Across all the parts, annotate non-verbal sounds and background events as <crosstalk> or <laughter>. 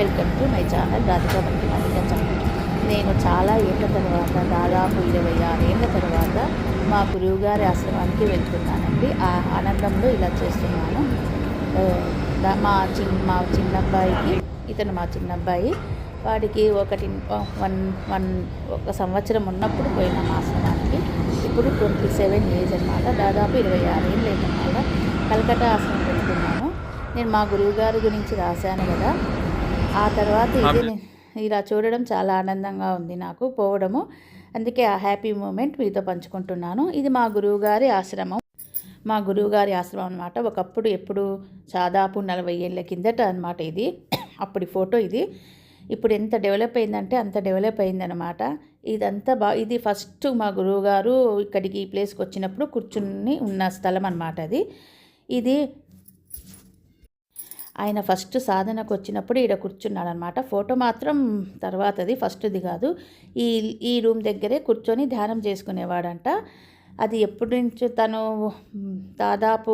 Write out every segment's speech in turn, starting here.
Welcome to my channel Radhika Bunty Mallika channel. నేను చాలా ఏళ్ళ తర్వాత దాదాపు ఇరవై ఆరు ఏళ్ళ తర్వాత మా గురువుగారి ఆశ్రమానికి వెళ్తున్నానండి. ఆ ఆనందంలో ఇలా చేస్తున్నాను. మా చిన్న మా చిన్న అబ్బాయికి ఇతను మా చిన్న అబ్బాయి వాడికి ఒకటి వన్ వన్ ఒక సంవత్సరం ఉన్నప్పుడు పోయినాం ఆశ్రమానికి. ఇప్పుడు ట్వంటీ సెవెన్ ఏజ్ అనమాట దాదాపు ఇరవై ఆరు ఏళ్ళు అన్నమాట కలకట్టా ఆశ్రమం వెళ్తున్నాను నేను మా గురువుగారి గురించి రాశాను కదా. ఆ తర్వాత ఇది ఇలా చూడడం చాలా ఆనందంగా ఉంది నాకు పోవడము. అందుకే ఆ హ్యాపీ మూమెంట్ మీతో పంచుకుంటున్నాను. ఇది మా గురువుగారి ఆశ్రమం. మా గురువుగారి ఆశ్రమం అనమాట ఒకప్పుడు ఎప్పుడు దాదాపు నలభై ఏళ్ళ కిందట అనమాట ఇది. అప్పటి ఫోటో ఇది. ఇప్పుడు ఎంత డెవలప్ అయిందంటే అంత డెవలప్ అయిందనమాట ఇదంతా బా ఇది ఫస్ట్ మా గురువుగారు ఇక్కడికి ఈ ప్లేస్కి వచ్చినప్పుడు కూర్చుని ఉన్న స్థలం అనమాట అది. ఇది ఆయన ఫస్ట్ సాధనకు వచ్చినప్పుడు ఈడ కూర్చున్నాడు అనమాట ఫోటో మాత్రం తర్వాతది ఫస్ట్ది కాదు. ఈ ఈ రూమ్ దగ్గరే కూర్చొని ధ్యానం చేసుకునేవాడంట. అది ఎప్పటి నుంచి తను దాదాపు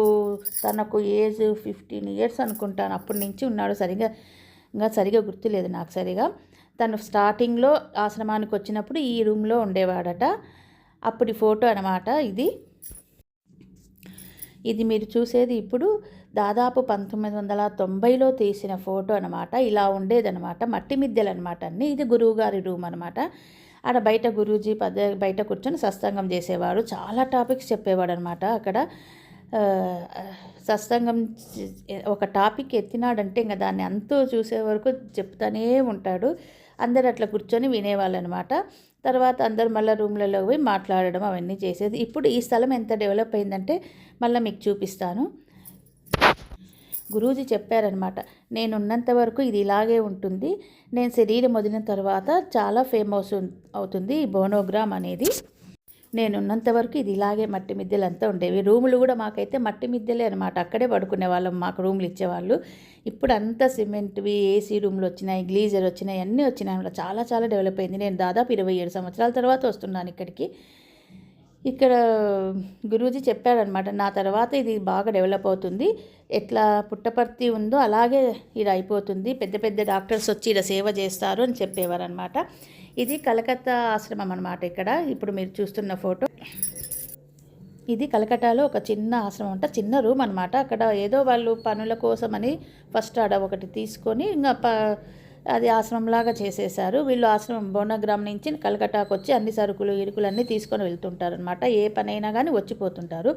తనకు ఏజ్ ఫిఫ్టీన్ ఇయర్స్ అనుకుంటాను. అప్పటి నుంచి ఉన్నాడు. సరిగా ఇంకా సరిగా గుర్తులేదు నాకు సరిగా. తను స్టార్టింగ్లో ఆశ్రమానికి వచ్చినప్పుడు ఈ రూమ్లో ఉండేవాడట. అప్పటి ఫోటో అనమాట ఇది. ఇది మీరు చూసేది ఇప్పుడు దాదాపు పంతొమ్మిది వందల తొంభైలో తీసిన ఫోటో అనమాట ఇలా ఉండేదనమాట మట్టి మిద్దెలు అనమాట అన్నీ. ఇది గురువుగారి రూమ్ అనమాట ఆడ బయట గురూజీ పద బయట కూర్చొని సత్సంగం చేసేవాడు. చాలా టాపిక్స్ చెప్పేవాడు అనమాట అక్కడ సత్సంగం ఒక టాపిక్ ఎత్తినాడంటే ఇంకా దాన్ని అంతూ చూసే వరకు చెప్తానే ఉంటాడు. అందరు అట్లా కూర్చొని వినేవాళ్ళు అనమాట తర్వాత అందరు మళ్ళీ రూమ్లలో పోయి మాట్లాడడం అవన్నీ చేసేది. ఇప్పుడు ఈ స్థలం ఎంత డెవలప్ అయిందంటే మళ్ళీ మీకు చూపిస్తాను. గురూజీ చెప్పారనమాట నేను ఉన్నంత వరకు ఇది ఇలాగే ఉంటుంది నేను శరీరం వదిలిన తర్వాత చాలా ఫేమస్ అవుతుంది ఈ బోనోగ్రామ్ అనేది. నేను ఉన్నంత వరకు ఇది ఇలాగే మట్టి మిద్దెలు అంతా ఉండేవి. రూములు కూడా మాకైతే మట్టి మిద్దెలే అనమాట అక్కడే పడుకునే వాళ్ళం మాకు రూములు ఇచ్చేవాళ్ళు. ఇప్పుడు అంతా సిమెంట్వి ఏసీ రూమ్లు వచ్చినాయి గ్లీజర్ వచ్చినాయి అన్నీ వచ్చినాయి చాలా చాలా డెవలప్ అయింది. నేను దాదాపు ఇరవై ఏడు సంవత్సరాల తర్వాత వస్తున్నాను ఇక్కడికి. ఇక్కడ గురూజీ చెప్పారనమాట నా తర్వాత ఇది బాగా డెవలప్ అవుతుంది. ఎట్లా పుట్టపర్తి ఉందో అలాగే ఇది అయిపోతుంది. పెద్ద పెద్ద డాక్టర్స్ వచ్చి ఇలా సేవ చేస్తారు అని చెప్పేవారనమాట ఇది కలకత్తా ఆశ్రమం అనమాట ఇక్కడ. ఇప్పుడు మీరు చూస్తున్న ఫోటో. ఇది కలకటాలో ఒక చిన్న ఆశ్రమం అంట చిన్న రూమ్ అనమాట అక్కడ ఏదో వాళ్ళు పనుల కోసమని ఫస్ట్ ఆడ ఒకటి తీసుకొని ఇంకా ప అది ఆశ్రమంలాగా చేసేసారు వీళ్ళు ఆశ్రమం బోనగ్రామ్ నుంచి కలకటాకు వచ్చి అన్ని సరుకులు ఇరుకులు అన్నీ తీసుకొని వెళ్తుంటారు అనమాట ఏ పనైనా కానీ వచ్చిపోతుంటారు.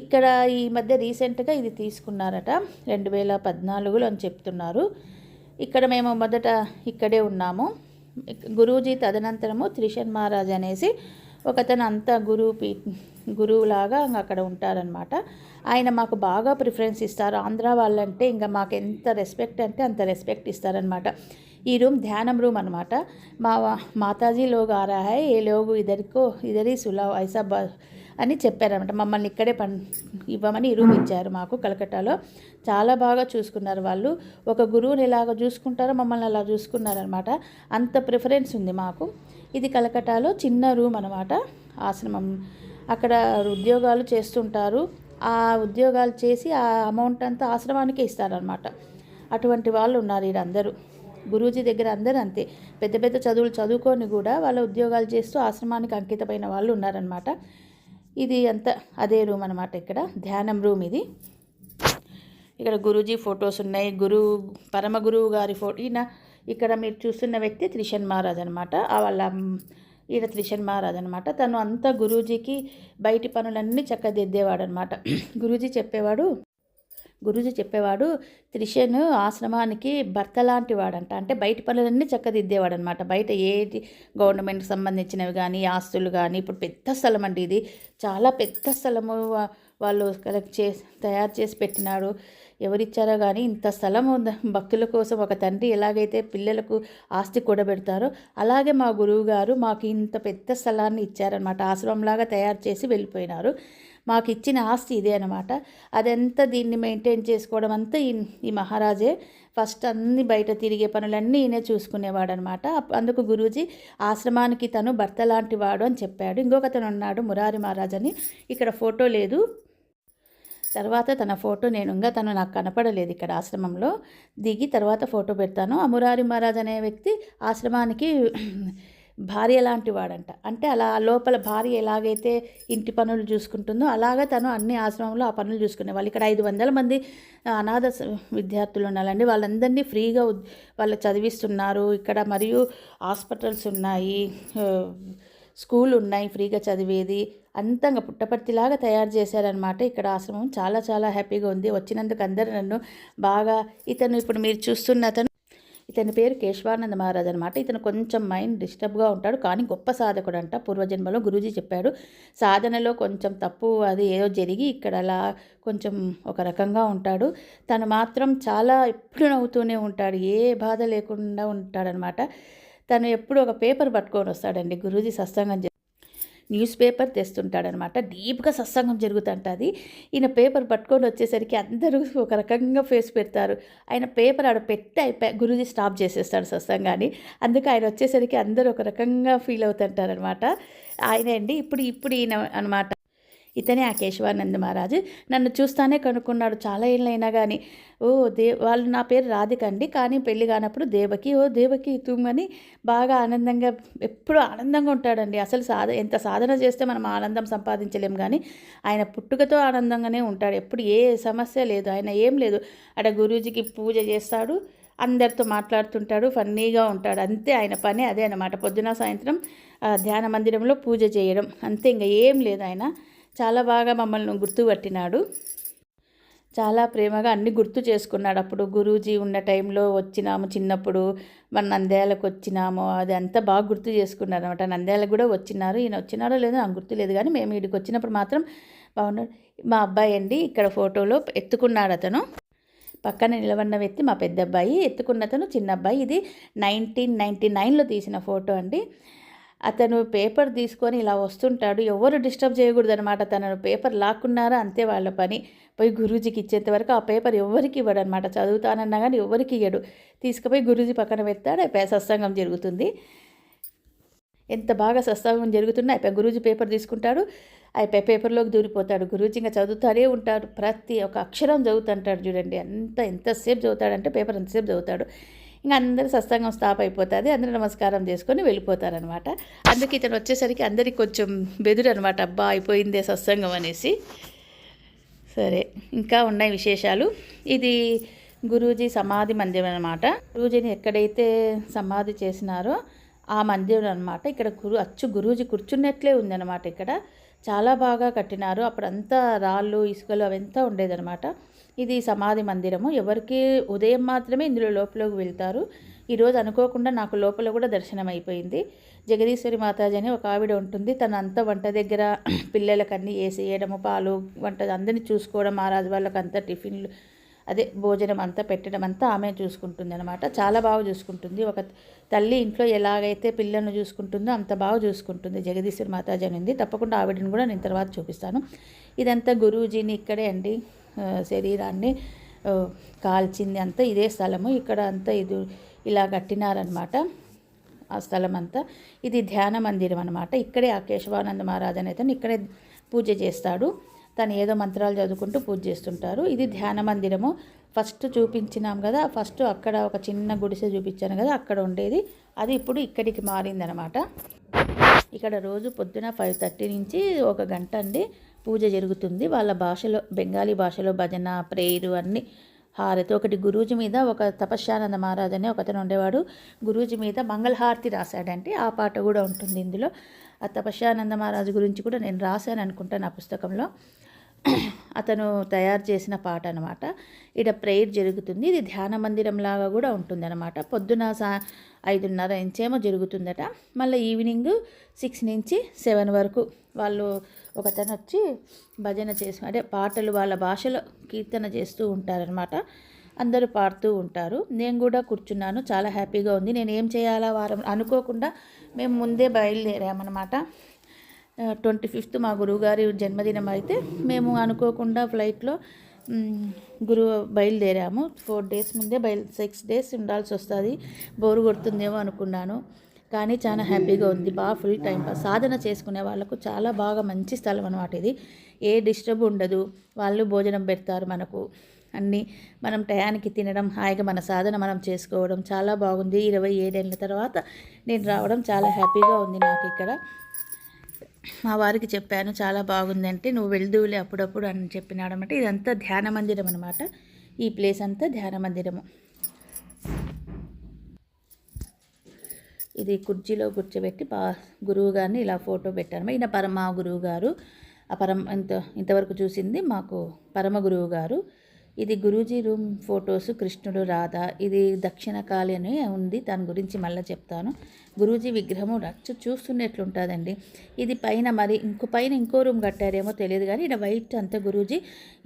ఇక్కడ ఈ మధ్య రీసెంట్గా ఇది తీసుకున్నారట. రెండు వేల పద్నాలుగులో అని చెప్తున్నారు. ఇక్కడ మేము మొదట ఇక్కడే ఉన్నాము. గురూజీ తదనంతరము త్రిషన్ మహారాజ్ అనేసి ఒకతను అంతా గురువు పీ గురువులాగా అక్కడ ఉంటారనమాట ఆయన మాకు బాగా ప్రిఫరెన్స్ ఇస్తారు. ఆంధ్ర వాళ్ళంటే ఇంకా మాకు ఎంత రెస్పెక్ట్ అంటే అంత రెస్పెక్ట్ ఇస్తారనమాట ఈ రూమ్ ధ్యానం రూమ్ అనమాట మా మాతాజీ లోగ్ ఆ రా హై ఏ లోగు ఇదరికో ఇదరి సులా ఐసా బా అని చెప్పారనమాట మమ్మల్ని ఇక్కడే పన్ ఇవ్వమని ఈ రూమ్ ఇచ్చారు మాకు కలకట్టాలో చాలా బాగా చూసుకున్నారు వాళ్ళు. ఒక గురువుని ఎలాగ చూసుకుంటారో మమ్మల్ని అలా చూసుకున్నారనమాట అంత ప్రిఫరెన్స్ ఉంది మాకు. ఇది కలకట్టాలో చిన్న రూమ్ అనమాట ఆశ్రమం అక్కడ ఉద్యోగాలు చేస్తుంటారు. ఆ ఉద్యోగాలు చేసి ఆ అమౌంట్ అంతా ఆశ్రమానికి ఇస్తారనమాట అటువంటి వాళ్ళు ఉన్నారు వీరందరూ గురూజీ దగ్గర అందరూ అంతే. పెద్ద పెద్ద చదువులు చదువుకొని కూడా వాళ్ళ ఉద్యోగాలు చేస్తూ ఆశ్రమానికి అంకితమైన వాళ్ళు ఉన్నారనమాట ఇది అంతా అదే రూమ్ అనమాట ఇక్కడ. ధ్యానం రూమ్ ఇది. ఇక్కడ గురూజీ ఫొటోస్ ఉన్నాయి. గురు పరమ గురువు గారి ఫోటో ఈయన ఇక్కడ మీరు చూస్తున్న వ్యక్తి త్రిషన్ మహారాజ్ అనమాట ఆ వాళ్ళ ఈయన త్రిషన్ మహారాజ్ అనమాట తను అంతా గురూజీకి బయటి పనులన్నీ చక్కదిద్దేవాడు అనమాట <clears throat> గురూజీ చెప్పేవాడు గురూజీ చెప్పేవాడు త్రిషన్ ఆశ్రమానికి భర్త లాంటి వాడంట అంటే బయట పనులన్నీ చక్కదిద్దేవాడు అనమాట బయట ఏది గవర్నమెంట్కి సంబంధించినవి కానీ ఆస్తులు కానీ ఇప్పుడు పెద్ద స్థలం అండి ఇది. చాలా పెద్ద స్థలము వాళ్ళు కలెక్ట్ చేసి తయారు చేసి పెట్టినాడు ఎవరిచ్చారో కానీ ఇంత స్థలం భక్తుల కోసం ఒక తండ్రి ఎలాగైతే పిల్లలకు ఆస్తి కూడబెడతారో అలాగే మా గురువు గారు మాకు ఇంత పెద్ద స్థలాన్ని ఇచ్చారనమాట ఆశ్రమంలాగా తయారు చేసి వెళ్ళిపోయినారు. మాకు ఇచ్చిన ఆస్తి ఇదే అనమాట అదంతా దీన్ని మెయింటైన్ చేసుకోవడం అంతా ఈ ఈ మహారాజే. ఫస్ట్ అన్ని బయట తిరిగే పనులన్నీ ఈయనే చూసుకునేవాడు అనమాట అందుకు గురూజీ ఆశ్రమానికి తను భర్త లాంటి వాడు అని చెప్పాడు. ఇంకొకతను ఉన్నాడు మురారి మహారాజ్ అని ఇక్కడ ఫోటో లేదు. తర్వాత తన ఫోటో నేను ఇంకా తను నాకు కనపడలేదు ఇక్కడ ఆశ్రమంలో. దిగి తర్వాత ఫోటో పెడతాను. అమురారి మహారాజ్ అనే వ్యక్తి ఆశ్రమానికి <clears throat> భార్య లాంటి వాడంట. అంటే అలా లోపల భార్య ఎలాగైతే ఇంటి పనులు చూసుకుంటుందో అలాగా తను అన్ని ఆశ్రమంలో ఆ పనులు చూసుకునే వాళ్ళు ఇక్కడ ఐదు వందల మంది అనాథ విద్యార్థులు ఉన్నారండి వాళ్ళందరినీ ఫ్రీగా వాళ్ళు చదివిస్తున్నారు. ఇక్కడ మరియు హాస్పిటల్స్ ఉన్నాయి. స్కూల్ ఉన్నాయి ఫ్రీగా చదివేది అంతంగా పుట్టపర్తిలాగా తయారు చేశారనమాట ఇక్కడ ఆశ్రమం చాలా చాలా హ్యాపీగా ఉంది. వచ్చినందుకు అందరూ నన్ను బాగా ఇతను ఇప్పుడు మీరు చూస్తున్న అతను ఇతని పేరు కేశవానంద మహారాజ్ అనమాట ఇతను కొంచెం మైండ్ డిస్టర్బ్గా ఉంటాడు కానీ గొప్ప సాధకుడు అంట. పూర్వజన్మలో గురూజీ చెప్పాడు సాధనలో కొంచెం తప్పు అది ఏదో జరిగి ఇక్కడ అలా కొంచెం ఒక రకంగా ఉంటాడు. తను మాత్రం చాలా ఎప్పుడు నవ్వుతూనే ఉంటాడు ఏ బాధ లేకుండా ఉంటాడనమాట తను ఎప్పుడు ఒక పేపర్ పట్టుకొని వస్తాడండి. గురూజీ సత్సంగం న్యూస్ పేపర్ తెస్తుంటాడనమాట డీప్గా సత్సంగం జరుగుతుంటుంది. ఈయన పేపర్ పట్టుకొని వచ్చేసరికి అందరూ ఒక రకంగా ఫేస్ పెడతారు. ఆయన పేపర్ ఆడ పెట్టి అయిపోయి గురూజీ స్టాప్ చేసేస్తాడు సత్సంగాన్ని. అందుకే ఆయన వచ్చేసరికి అందరూ ఒక రకంగా ఫీల్ అవుతుంటారనమాట ఆయన అండి. ఇప్పుడు ఇప్పుడు ఈయన అనమాట ఇతనే ఆ కేశవానంద మహారాజు. నన్ను చూస్తానే కనుక్కున్నాడు చాలా ఏళ్ళైనా కానీ ఓ దే వాళ్ళు నా పేరు రాధిక అండి. కానీ పెళ్ళి కానప్పుడు దేవకి ఓ దేవకి తుమ్మని బాగా ఆనందంగా ఎప్పుడు ఆనందంగా ఉంటాడండి. అసలు సాధ ఎంత సాధన చేస్తే మనం ఆనందం సంపాదించలేం కానీ ఆయన పుట్టుకతో ఆనందంగానే ఉంటాడు. ఎప్పుడు ఏ సమస్య లేదు ఆయన ఏం లేదు. అక్కడ గురూజీకి పూజ చేస్తాడు అందరితో మాట్లాడుతుంటాడు ఫన్నీగా ఉంటాడు. అంతే ఆయన పని అదే అన్నమాట. పొద్దున సాయంత్రం ఆ, ధ్యాన మందిరంలో పూజ చేయడం. అంతే ఇంకా ఏం లేదు ఆయన. చాలా బాగా మమ్మల్ని గుర్తుపట్టినాడు. చాలా ప్రేమగా అన్ని గుర్తు చేసుకున్నాడు. అప్పుడు గురూజీ ఉన్న టైంలో వచ్చినాము చిన్నప్పుడు. మన నంద్యాలకు వచ్చినాము. అది అంతా బాగా గుర్తు చేసుకున్నారు అనమాట నంద్యాలకు కూడా వచ్చినారు. ఈయన వచ్చినారో లేదో నాకు గుర్తు లేదు. కానీ మేము ఇక్కడికి వచ్చినప్పుడు మాత్రం బాగున్నాడు. మా అబ్బాయి అండి ఇక్కడ ఫోటోలో ఎత్తుకున్నాడు అతను. పక్కన నిలబడిన వ్యక్తి మా పెద్ద అబ్బాయి. ఎత్తుకున్న అతను చిన్న అబ్బాయి. ఇది నైన్టీన్ నైన్టీ నైన్లో తీసిన ఫోటో అండి. అతను పేపర్ తీసుకొని ఇలా వస్తుంటాడు. ఎవరు డిస్టర్బ్ చేయకూడదు అనమాట తనను పేపర్ లాక్కున్నారా? అంతే వాళ్ళ పని. పోయి గురూజీకి ఇచ్చేంత వరకు ఆ పేపర్ ఎవరికి ఇవ్వడు అనమాట చదువుతానన్నా కానీ ఎవరికి ఇవ్వడు తీసుకుపోయి గురూజీ పక్కన పెడతాడు అయిపోయి సత్సంగం జరుగుతుంది. ఎంత బాగా సత్సంగం జరుగుతున్నా అయిపోయి గురూజీ పేపర్ తీసుకుంటాడు. అయిపోయి పేపర్లోకి దూరిపోతాడు. గురూజీ ఇంకా చదువుతారే ఉంటాడు. ప్రతి ఒక అక్షరం చదువుతుంటాడు చూడండి. అంత ఎంతసేపు చదువుతాడంటే పేపర్ ఎంతసేపు చదువుతాడు. ఇంకా అందరూ సత్సంగం స్టాప్ అయిపోతుంది అందరూ నమస్కారం చేసుకొని వెళ్ళిపోతారనమాట అందుకే ఇతను వచ్చేసరికి అందరికి కొంచెం బెదురు అనమాట అబ్బా అయిపోయిందే సత్సంగం అనేసి. సరే ఇంకా ఉన్నాయి విశేషాలు. ఇది గురూజీ సమాధి మందిరం అనమాట గురూజీని ఎక్కడైతే సమాధి చేసినారో ఆ మందిరం అనమాట ఇక్కడ గురు అచ్చు గురూజీ కూర్చున్నట్లే ఉందన్నమాట ఇక్కడ. చాలా బాగా కట్టినారు. అప్పుడంతా రాళ్ళు ఇసుకలు అవంతా ఉండేదన్నమాట. ఇది సమాధి మందిరము. ఎవరికి ఉదయం మాత్రమే ఇందులో లోపలికి వెళ్తారు. ఈరోజు అనుకోకుండా నాకు లోపల కూడా దర్శనం అయిపోయింది. జగదీశ్వరి మాతాజీ అని ఒక ఆవిడ ఉంటుంది. తన అంత వంట దగ్గర <clears throat> పిల్లలకి వేసేయడము పాలు వంట అందరినీ చూసుకోవడం మహారాజు వాళ్ళకి అంతా టిఫిన్లు అదే భోజనం అంతా పెట్టడం అంతా ఆమె చూసుకుంటుంది అనమాట చాలా బాగా చూసుకుంటుంది. ఒక తల్లి ఇంట్లో ఎలాగైతే పిల్లలను చూసుకుంటుందో అంత బాగా చూసుకుంటుంది జగదీశ్వరి మాతాజీ అని ఉంది తప్పకుండా ఆవిడని కూడా నేను తర్వాత చూపిస్తాను. ఇదంతా గురూజీని ఇక్కడే అండి. శరీరాన్ని కాల్చింది అంతా ఇదే స్థలము. ఇక్కడ అంతా ఇది ఇలా కట్టినారనమాట ఆ స్థలం అంతా ఇది ధ్యాన మందిరం అనమాట ఇక్కడే ఆ కేశవానంద మహారాజ్ అనే ఇక్కడే పూజ చేస్తాడు. తను ఏదో మంత్రాలు చదువుకుంటూ పూజ చేస్తుంటారు. ఇది ధ్యాన మందిరము. ఫస్ట్ చూపించినాం కదా ఫస్ట్ అక్కడ ఒక చిన్న గుడిసె చూపించాను కదా అక్కడ ఉండేది. అది ఇప్పుడు ఇక్కడికి మారిందనమాట ఇక్కడ రోజు పొద్దున ఫైవ్ థర్టీ నుంచి ఒక గంట అండి పూజ జరుగుతుంది. వాళ్ళ భాషలో బెంగాలీ భాషలో భజన ప్రేయరు అన్నీ హారతి. ఒకటి గురూజీ మీద ఒక తపశ్యానంద మహారాజ్ అనే ఒకతను ఉండేవాడు. గురూజీ మీద మంగళహారతి రాశాడంటే ఆ పాట కూడా ఉంటుంది ఇందులో. ఆ తపశ్యానంద మహారాజు గురించి కూడా నేను రాశాను అనుకుంటాను ఆ పుస్తకంలో. అతను తయారు చేసిన పాట అనమాట ఇక్కడ ప్రేయర్ జరుగుతుంది. ఇది ధ్యాన మందిరం లాగా కూడా ఉంటుంది అనమాట పొద్దున సా ఐదున్నర ఇంచేమో జరుగుతుందట. మళ్ళీ ఈవినింగ్ సిక్స్ నుంచి సెవెన్ వరకు వాళ్ళు ఒకతను వచ్చి భజన చేసి అంటే పాటలు వాళ్ళ భాషలో కీర్తన చేస్తూ ఉంటారనమాట అందరూ పాడుతూ ఉంటారు. నేను కూడా కూర్చున్నాను. చాలా హ్యాపీగా ఉంది. నేను ఏం చేయాలా వారం అనుకోకుండా మేము ముందే బయలుదేరామన్నమాట. ట్వంటీ ఫిఫ్త్ మా గురువుగారి జన్మదినం అయితే మేము అనుకోకుండా ఫ్లైట్లో గురువు బయలుదేరాము. ఫోర్ డేస్ ముందే బయలు సిక్స్ డేస్ ఉండాల్సి వస్తుంది. బోరు కొడుతుందేమో అనుకున్నాను. కానీ చాలా హ్యాపీగా ఉంది. బాగా ఫుల్ టైం పాస్ సాధన చేసుకునే వాళ్ళకు చాలా బాగా మంచి స్థలం అనమాట ఇది. ఏ డిస్టర్బ్ ఉండదు. వాళ్ళు భోజనం పెడతారు మనకు. అన్నీ మనం టయానికి తినడం హాయిగా మన సాధన మనం చేసుకోవడం చాలా బాగుంది. ఇరవై ఏడేళ్ళ తర్వాత నేను రావడం చాలా హ్యాపీగా ఉంది నాకు ఇక్కడ. మా వారికి చెప్పాను చాలా బాగుంది అంటే నువ్వు వెళ్దువులే అప్పుడప్పుడు అని చెప్పినాడు అనమాట ఇదంతా ధ్యాన మందిరం అనమాట ఈ ప్లేస్ అంతా ధ్యాన మందిరము. ఇది కుర్చీలో కూర్చోబెట్టి పా గురువు గారిని ఇలా ఫోటో పెట్టాను ఈయన పరమ గురువు గారు ఆ పరమ ఇంత ఇంతవరకు చూసింది మాకు పరమ గురువు గారు. ఇది గురూజీ రూమ్ ఫొటోస్ కృష్ణుడు రాధ. ఇది దక్షిణ కాళి అని ఉంది. దాని గురించి మళ్ళీ చెప్తాను. గురూజీ విగ్రహము రచ్చు చూస్తున్నట్లుంటుందండి. ఇది పైన మరి ఇంకో పైన ఇంకో రూమ్ కట్టారేమో తెలియదు కానీ ఇక్కడ వైట్ అంతా గురూజీ.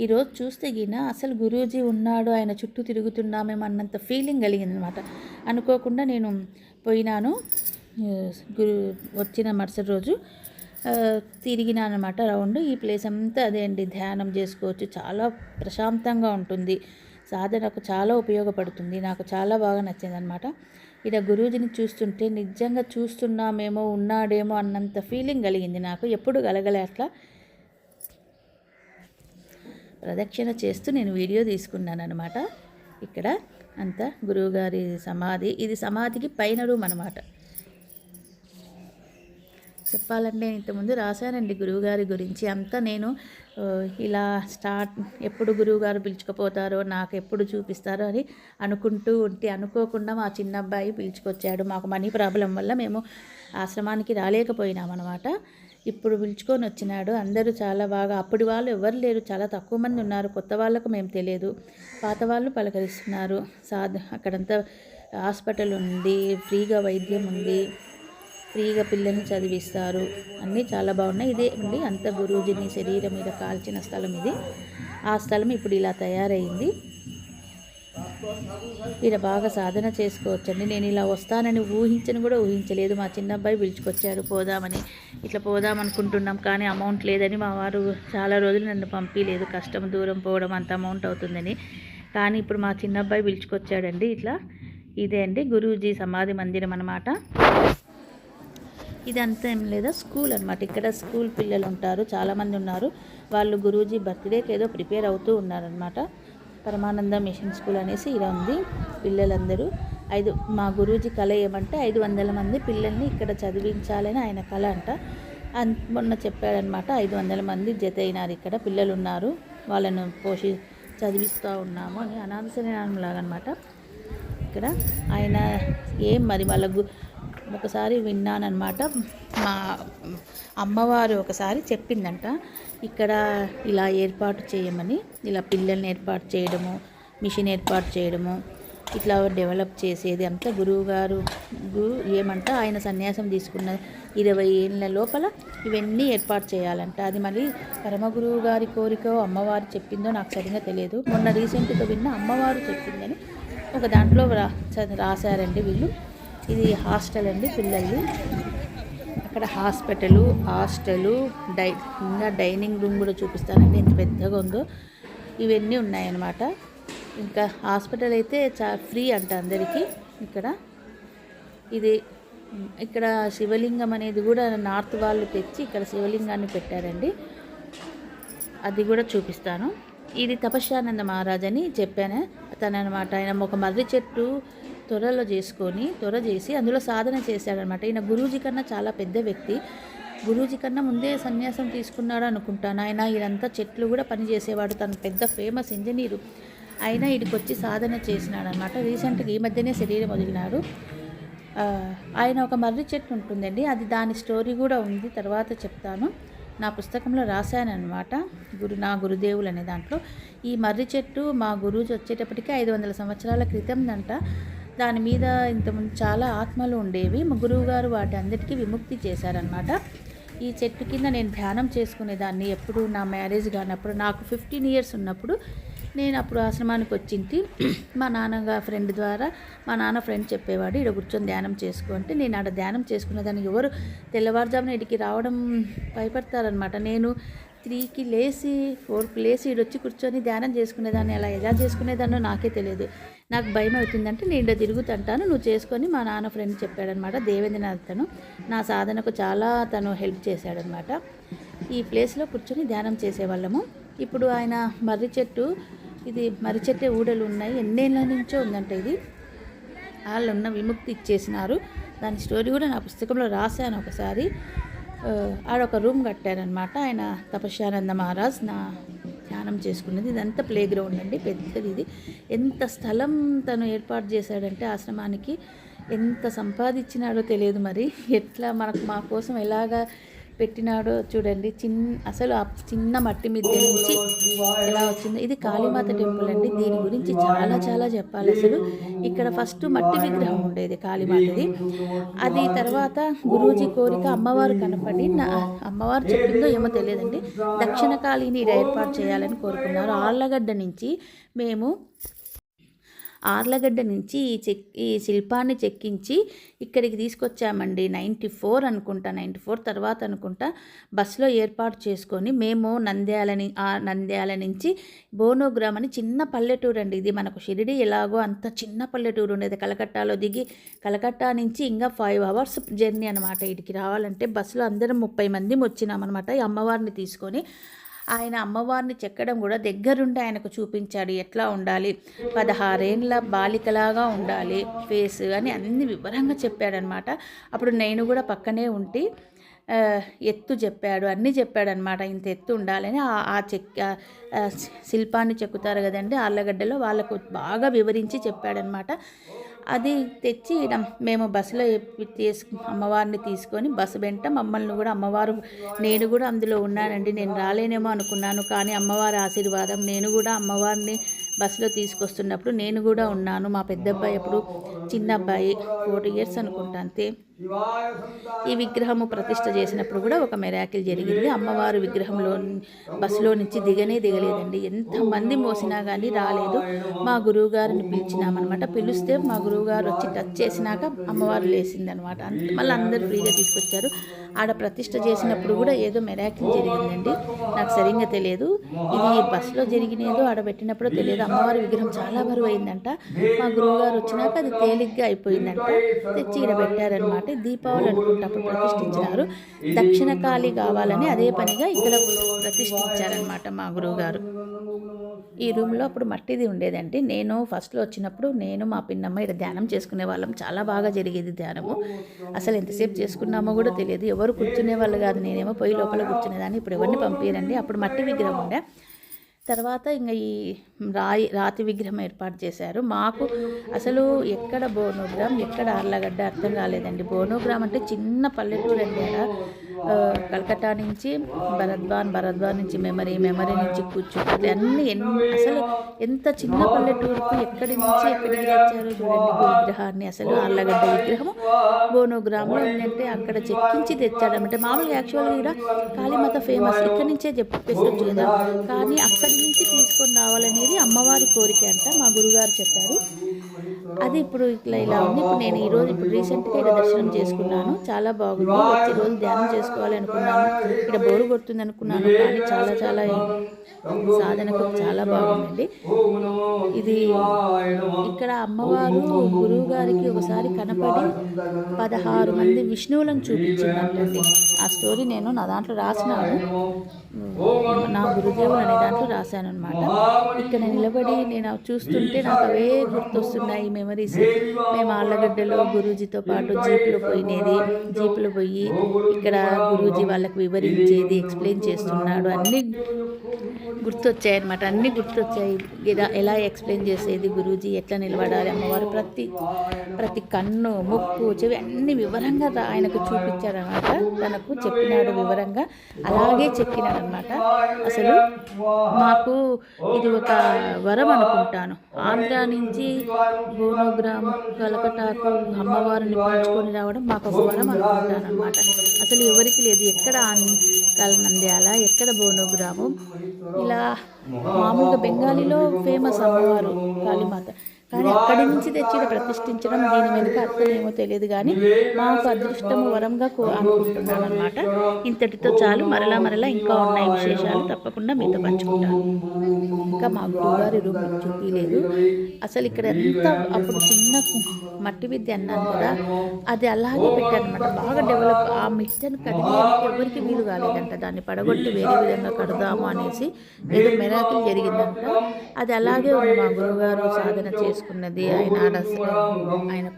ఈరోజు చూస్తే గిన అసలు గురూజీ ఉన్నాడు ఆయన చుట్టూ తిరుగుతున్నామేమన్నంత ఫీలింగ్ కలిగింది అనమాట అనుకోకుండా నేను పోయినాను. గురు వచ్చిన మరుసటి రోజు తిరిగినానమాట రౌండ్. ఈ ప్లేస్ అంతా అదే అండి. ధ్యానం చేసుకోవచ్చు. చాలా ప్రశాంతంగా ఉంటుంది. సాధనకు చాలా ఉపయోగపడుతుంది. నాకు చాలా బాగా నచ్చింది అనమాట ఇక్కడ గురూజీని చూస్తుంటే నిజంగా చూస్తున్నామేమో ఉన్నాడేమో అన్నంత ఫీలింగ్ కలిగింది నాకు. ఎప్పుడు కలగలే అట్లా. ప్రదక్షిణ చేస్తూ నేను వీడియో తీసుకున్నాను అనమాట ఇక్కడ అంతా గురువుగారి సమాధి. ఇది సమాధికి పైన రూమ్ అనమాట చెప్పాలంటే నేను ఇంతకుముందు రాశానండి గురువుగారి గురించి. అంతా నేను ఇలా స్టార్ట్ ఎప్పుడు గురువుగారు పిలుచుకుపోతారో నాకు ఎప్పుడు చూపిస్తారో అని అనుకుంటూ ఉంటే అనుకోకుండా మా చిన్న అబ్బాయి పిలుచుకొచ్చాడు. మాకు మనీ ప్రాబ్లం వల్ల మేము ఆశ్రమానికి రాలేకపోయినాం అనమాట ఇప్పుడు పిలుచుకొని వచ్చినాడు. అందరూ చాలా బాగా అప్పటి వాళ్ళు ఎవరు లేరు. చాలా తక్కువ మంది ఉన్నారు. కొత్త వాళ్ళకు మేము తెలియదు. పాత వాళ్ళు పలకరిస్తున్నారు. సాధ అక్కడంతా హాస్పిటల్ ఉంది ఫ్రీగా వైద్యం ఉంది. ఫ్రీగా పిల్లల్ని చదివిస్తారు. అన్నీ చాలా బాగున్నాయి. ఇదే అండి. అంత గురూజీని శరీరం మీద కాల్చిన స్థలం ఇది. ఆ స్థలం ఇప్పుడు ఇలా తయారైంది. ఇక్కడ బాగా సాధన చేసుకోవచ్చండి. నేను ఇలా వస్తానని ఊహించని కూడా ఊహించలేదు. మా చిన్న అబ్బాయి పోదామని. ఇట్లా పోదాం అనుకుంటున్నాం కానీ అమౌంట్ లేదని మా వారు చాలా రోజులు నన్ను పంపించలేదు కష్టం దూరం పోవడం అంత అమౌంట్ అవుతుందని. కానీ ఇప్పుడు మా చిన్న అబ్బాయి పిలుచుకొచ్చాడండి. ఇట్లా ఇదే అండి. గురూజీ సమాధి మందిరం అనమాట ఇదంతా ఏం లేదా? స్కూల్ అనమాట ఇక్కడ స్కూల్ పిల్లలు ఉంటారు చాలామంది ఉన్నారు. వాళ్ళు గురూజీ బర్త్డేకి ఏదో ప్రిపేర్ అవుతూ ఉన్నారనమాట పరమానంద మిషన్ స్కూల్ అనేసి ఇలా ఉంది పిల్లలందరూ. ఐదు మా గురూజీ కళ ఏమంటే ఐదు వందల మంది పిల్లల్ని ఇక్కడ చదివించాలని ఆయన కళ అంట. మొన్న చెప్పాడనమాట ఐదు వందల మంది జత అయినారు ఇక్కడ పిల్లలు ఉన్నారు వాళ్ళను పోషి చదివిస్తూ ఉన్నాము అని అనాథ లాగా అనమాట ఇక్కడ ఆయన ఏం మరి వాళ్ళ ఒకసారి విన్నానమాట మా అమ్మవారు ఒకసారి చెప్పిందంట ఇక్కడ ఇలా ఏర్పాటు చేయమని ఇలా పిల్లల్ని ఏర్పాటు చేయడము మిషన్ ఏర్పాటు చేయడము ఇట్లా డెవలప్ చేసేది. అంతా గురువు గారు ఏమంట ఆయన సన్యాసం తీసుకున్న ఇరవై ఏళ్ళ లోపల ఇవన్నీ ఏర్పాటు చేయాలంట. అది మళ్ళీ పరమగురువు గారి కోరిక అమ్మవారు చెప్పిందో నాకు సరిగ్గా తెలియదు. మొన్న రీసెంట్గా విన్న అమ్మవారు చెప్పిందని ఒక దాంట్లో రా రాశారండి వీళ్ళు. ఇది హాస్టల్ అండి పిల్లలు అక్కడ హాస్పిటలు హాస్టలు డై ఇంకా డైనింగ్ రూమ్ కూడా చూపిస్తానండి. ఎంత పెద్దగా ఉందో. ఇవన్నీ ఉన్నాయన్నమాట. ఇంకా హాస్పిటల్ అయితే చా ఫ్రీ అంట అందరికీ ఇక్కడ. ఇది ఇక్కడ శివలింగం అనేది కూడా నార్త్ వాళ్ళు తెచ్చి ఇక్కడ శివలింగాన్ని పెట్టారండి. అది కూడా చూపిస్తాను. ఇది తపశ్యానంద మహారాజ్ అని చెప్పాను. తననమాట ఆయన ఒక మర్రి చెట్టు త్వరలో చేసుకొని త్వర చేసి అందులో సాధన చేశాడనమాట. ఈయన గురూజీ కన్నా చాలా పెద్ద వ్యక్తి. గురూజీ కన్నా ముందే సన్యాసం తీసుకున్నాడు అనుకుంటాను ఆయన ఇదంతా చెట్లు కూడా పనిచేసేవాడు తను పెద్ద ఫేమస్ ఇంజనీరు. అయినా ఇడికి వచ్చి సాధన చేసినాడనమాట. రీసెంట్గా ఈ మధ్యనే శరీరం వదిలినాడు. ఆయన ఒక మర్రి చెట్టు ఉంటుందండి. అది దాని స్టోరీ కూడా ఉంది. తర్వాత చెప్తాను. నా పుస్తకంలో రాశానమాట గురు నా గురుదేవులు అనే దాంట్లో. ఈ మర్రి చెట్టు మా గురువు వచ్చేటప్పటికి ఐదు వందల సంవత్సరాల క్రితం దంట. దాని మీద ఇంతకుముందు చాలా ఆత్మలు ఉండేవి. మా గురువుగారు వాటి అందరికీ విముక్తి చేశారనమాట ఈ చెట్టు కింద నేను ధ్యానం చేసుకునేదాన్ని ఎప్పుడు నా మ్యారేజ్ కానప్పుడు నాకు ఫిఫ్టీన్ ఇయర్స్ ఉన్నప్పుడు నేను అప్పుడు ఆశ్రమానికి వచ్చింది మా నాన్నగా ఫ్రెండ్ ద్వారా మా నాన్న ఫ్రెండ్ చెప్పేవాడు ఇక్కడ కూర్చొని ధ్యానం చేసుకో అంటే నేను ఆడ ధ్యానం చేసుకునేదానికి ఎవరు తెల్లవారుజామున ఇడికి రావడం భయపడతారనమాట నేను త్రీకి లేచి ఫోర్కి లేచి వచ్చి కూర్చొని ధ్యానం చేసుకునేదాన్ని. అలా ఎలా చేసుకునేదాన్నో నాకే తెలియదు. నాకు భయం అవుతుందంటే నేను తిరుగుతుంటాను నువ్వు చేసుకొని మా నాన్న ఫ్రెండ్ చెప్పాడనమాట దేవేంద్రనాథ్ తను నా సాధనకు చాలా తను హెల్ప్ చేశాడనమాట. ఈ ప్లేస్లో కూర్చొని ధ్యానం చేసేవాళ్ళము. ఇప్పుడు ఆయన మర్రి చెట్టు ఇది మర్రి చెట్టే ఊడలు ఉన్నాయి. ఎన్నేళ్ళ నుంచో ఉందంట ఇది. వాళ్ళు ఉన్న విముక్తి ఇచ్చేసినారు. దాని స్టోరీ కూడా నా పుస్తకంలో రాశాను ఒకసారి. ఆడొక రూమ్ కట్టారనమాట. ఆయన తపస్యానంద మహారాజ్ నా ధ్యానం చేసుకున్నది. ఇదంతా ప్లే గ్రౌండ్ అండి పెద్దది ఇది. ఎంత స్థలం తను ఏర్పాటు చేశాడంటే ఆశ్రమానికి ఎంత సంపాదించినాడో తెలియదు మరి. ఎట్లా మనకు మా కోసం ఎలాగా పెట్టినాడో చూడండి. చిన్న అసలు ఆ చిన్న మట్టి మిద్దె నుంచి ఎలా వచ్చిందో. ఇది కాళీమాత టెంపుల్ అండి. దీని గురించి చాలా చాలా చెప్పాలి అసలు. ఇక్కడ ఫస్ట్ మట్టి విగ్రహం ఉండేది కాళీమాతది. అది తర్వాత గురూజీ కోరిక అమ్మవారు కనపడి నా అమ్మవారు చెప్పిందో ఏమో తెలియదండి. దక్షిణ కాళీని ఏర్పాటు చేయాలని కోరుకున్నారు. ఆళ్ళగడ్డ నుంచి మేము ఆర్లగడ్డ నుంచి ఈ చెక్ ఈ శిల్పాన్ని చెక్కించి ఇక్కడికి తీసుకొచ్చామండి. నైంటీ ఫోర్ అనుకుంటా నైంటీ ఫోర్ తర్వాత అనుకుంటా బస్సులో ఏర్పాటు చేసుకొని మేము నంద్యాలని ఆ నంద్యాల నుంచి బోనోగ్రామ్ అని చిన్న పల్లెటూరు అండి. ఇది మనకు షిరిడి ఎలాగో అంత చిన్న పల్లెటూరు ఉండేది. కలకట్టాలో దిగి కలకట్టా నుంచి ఇంకా ఫైవ్ అవర్స్ జర్నీ అనమాట ఇటుకి రావాలంటే. బస్సులో అందరం ముప్పై మంది వచ్చినామన్నమాట. ఈ అమ్మవారిని తీసుకొని ఆయన అమ్మవారిని చెక్కడం కూడా దగ్గరుండి ఆయనకు చూపించాడు. ఎట్లా ఉండాలి? పదహారేండ్ల బాలికలాగా ఉండాలి ఫేస్ అని అన్ని వివరంగా చెప్పాడనమాట. అప్పుడు నేను కూడా పక్కనే ఉండి ఎత్తు చెప్పాడు అన్నీ చెప్పాడనమాట. ఇంత ఎత్తు ఉండాలని ఆ- చెక్ శిల్పాన్ని చెక్కుతారు కదండి ఆళ్ళగడ్డలో వాళ్ళకు బాగా వివరించి చెప్పాడనమాట. అది తెచ్చి మేము బస్సులో ఎప్పి అమ్మవారిని తీసుకొని బస్సు వెంట మమ్మల్ని కూడా అమ్మవారు నేను కూడా అందులో ఉన్నానండి. నేను రాలేనేమో అనుకున్నాను. కానీ అమ్మవారి ఆశీర్వాదం నేను కూడా అమ్మవారిని బస్సులో తీసుకొస్తున్నప్పుడు నేను కూడా ఉన్నాను. మా పెద్ద అబ్బాయి అప్పుడు చిన్న అబ్బాయి ఫోర్ ఇయర్స్ అనుకుంటా అంతే. ఈ విగ్రహము ప్రతిష్ట చేసినప్పుడు కూడా ఒక మెరాకిల్ జరిగింది. అమ్మవారు విగ్రహంలో బస్సులో నుంచి దిగనే దిగలేదండి. ఎంతమంది మోసినా కానీ రాలేదు. మా గురువు గారిని పిలిచినామన్నమాట. పిలిస్తే మా గురువు గారు వచ్చి టచ్ చేసినాక అమ్మవారు లేసిందనమాట అంత మళ్ళీ అందరు ఫ్రీగా తీసుకొచ్చారు. ఆడ ప్రతిష్ట చేసినప్పుడు కూడా ఏదో మెరాకిల్ జరిగిందండి. నాకు సరిగ్గా తెలియదు. ఇది బస్సులో జరిగినేదో ఆడ పెట్టినప్పుడు తెలియదు. అమ్మవారి విగ్రహం చాలా బరువు అయిందంట మా గురువు గారు వచ్చినాక అది తేలిగ్గా అయిపోయిందంట. తెచ్చి ఈడ పెట్టారనమాట దీపావళి అనుకుంటా అప్పుడు ప్రతిష్ఠించినారు. దక్షిణ కాళీ కావాలని అదే పనిగా ఇక్కడ ప్రతిష్ఠించారనమాట మా గురువు గారు ఈ రూమ్లో అప్పుడు మట్టిది ఉండేదండి. నేను ఫస్ట్లో వచ్చినప్పుడు నేను మా పిన్నమ్మ ఇక్కడ ధ్యానం చేసుకునే వాళ్ళం. చాలా బాగా జరిగేది ధ్యానము. అసలు ఎంతసేపు చేసుకున్నామో కూడా తెలియదు. ఎవరు కూర్చునే వాళ్ళు కాదు. నేనేమో పోయి లోపల కూర్చునేదాన్ని. ఇప్పుడు ఎవరిని పంపించరండి అప్పుడు మట్టి విగ్రహం ఉండే. తర్వాత ఇంకా ఈ రాయి రాతి విగ్రహం ఏర్పాటు చేశారు. మాకు అసలు ఎక్కడ బోనోగ్రామ్ ఎక్కడ ఆర్లగడ్డ అర్థం కాలేదండి. బోనోగ్రామ్ అంటే చిన్న పల్లెటూరు అండి ఆడ కలకత్తా నుంచి భరద్వాన్ భరద్వాన్ నుంచి మెమరీ మెమరీ నుంచి కూర్చుంటే అన్ని అసలు ఎంత చిన్న పల్లెటూరుకు ఎక్కడి నుంచి ఎక్కడికి తెచ్చారో చూడండి విగ్రహాన్ని. అసలు అల్లగడ్డ విగ్రహం బోనోగ్రామ్లో ఏంటంటే అక్కడ చెక్కించి తెచ్చాడనమాట మామూలుగా యాక్చువల్గా కూడా కాళీమాత ఫేమస్. ఇక్కడి నుంచే చెప్పేసొచ్చు కదా కానీ అక్కడి నుంచి తీసుకొని రావాలనేది అమ్మవారి కోరిక అంట మా గురుగారు చెప్పారు. అది ఇప్పుడు ఇట్లా ఇలా ఉంది. ఇప్పుడు నేను ఈరోజు ఇప్పుడు రీసెంట్గా ఇక్కడ దర్శనం చేసుకున్నాను. చాలా బాగుంది. వచ్చి రోజు ధ్యానం చేసుకున్నాను అనుకున్నాను. ఇక్కడ బోరు కొడుతుంది అనుకున్నాను. కానీ చాలా చాలా సాధనకు చాలా బాగుందండి. ఇది ఇక్కడ అమ్మవారు గురువు గారికి ఒకసారి కనపడి పదహారు మంది విష్ణువులను చూపించిందంటే ఆ స్టోరీ నేను నా దాంట్లో రాసినాను. నా గురుదేవుడు అనే దాంట్లో రాశాను అనమాట ఇక్కడ నిలబడి నేను చూస్తుంటే నాకు అవే గుర్తొస్తున్నాయి మెమరీస్ మేము ఆళ్ళగడ్డలో గురూజీతో పాటు జీపులో పోయినది జీపులో పోయి ఇక్కడ గురూజీ వాళ్ళకి వివరించేది ఎక్స్ప్లెయిన్ చేస్తున్నాడు అన్నీ గుర్తొచ్చాయి అనమాట అన్నీ గుర్తొచ్చాయి. ఎలా- ఎలా ఎక్స్ప్లెయిన్ చేసేది గురూజీ? ఎట్లా నిలబడాలి అమ్మవారు? ప్రతి ప్రతి కన్ను ముక్కు చెవి అన్ని వివరంగా ఆయనకు చూపించాడనమాట తనకు చెప్పినాడు వివరంగా. అలాగే చెక్కినాడు అనమాట అసలు మాకు ఇది ఒక వరం అనుకుంటాను. ఆంధ్ర నుంచి బోనోగ్రామ్ కలకటాకు అమ్మవారిని పంచుకొని రావడం మాకు ఒక వరం అనుకుంటాను అనమాట అసలు ఎవరికి లేదు. ఎక్కడ ఆన్- కలనంద్యాల ఎక్కడ బోనోగ్రాము? ఇలా మామూలుగా బెంగాలీలో ఫేమస్ అమ్మవారు కాళీమాత. కానీ అక్కడి నుంచి తెచ్చి ప్రతిష్ఠించడం దీని వెనుక అర్థం ఏమో తెలియదు కానీ మాకు అదృష్టము వరంగా అనుకుంటున్నాను అనమాట ఇంతటితో చాలు. మరలా మరలా ఇంకా ఉన్నాయి విశేషాలు తప్పకుండా మీతో పంచుకుంటాను. ఇంకా మా గురువుగారి రూమ్ మీకు చూపించలేదు అసలు ఇక్కడ ఎంత అప్పుడు చిన్న మట్టి విద్య అన్నాను కదా అది అలాగే పెట్టారనమాట బాగా డెవలప్ ఆ మిట్టను కడిగేందుకు ఎవరికి వీలు కాలేదంట. దాన్ని పడగొట్టి వేరే విధంగా కడదాము అనేసి ఏదో మెరాకిల్ జరిగిందంట. అది అలాగే ఉంది మా గురువుగారు సాధన చేసుకున్నది ఆయన ఆయన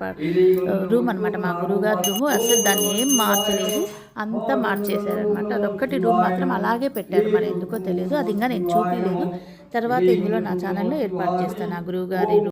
రూమ్ అనమాట మా గురువుగారి రూము. అసలు దాన్ని ఏం మార్చలేదు. అంతా మార్చేశారనమాట అదొక్కటి రూమ్ మాత్రం అలాగే పెట్టారు. మరి ఎందుకో తెలియదు అది ఇంకా నేను చూపించలేదు తర్వాత ఇందులో నా ఛానల్లో ఏర్పాటు చేస్తాను. ఆ గురువుగారి రూమ్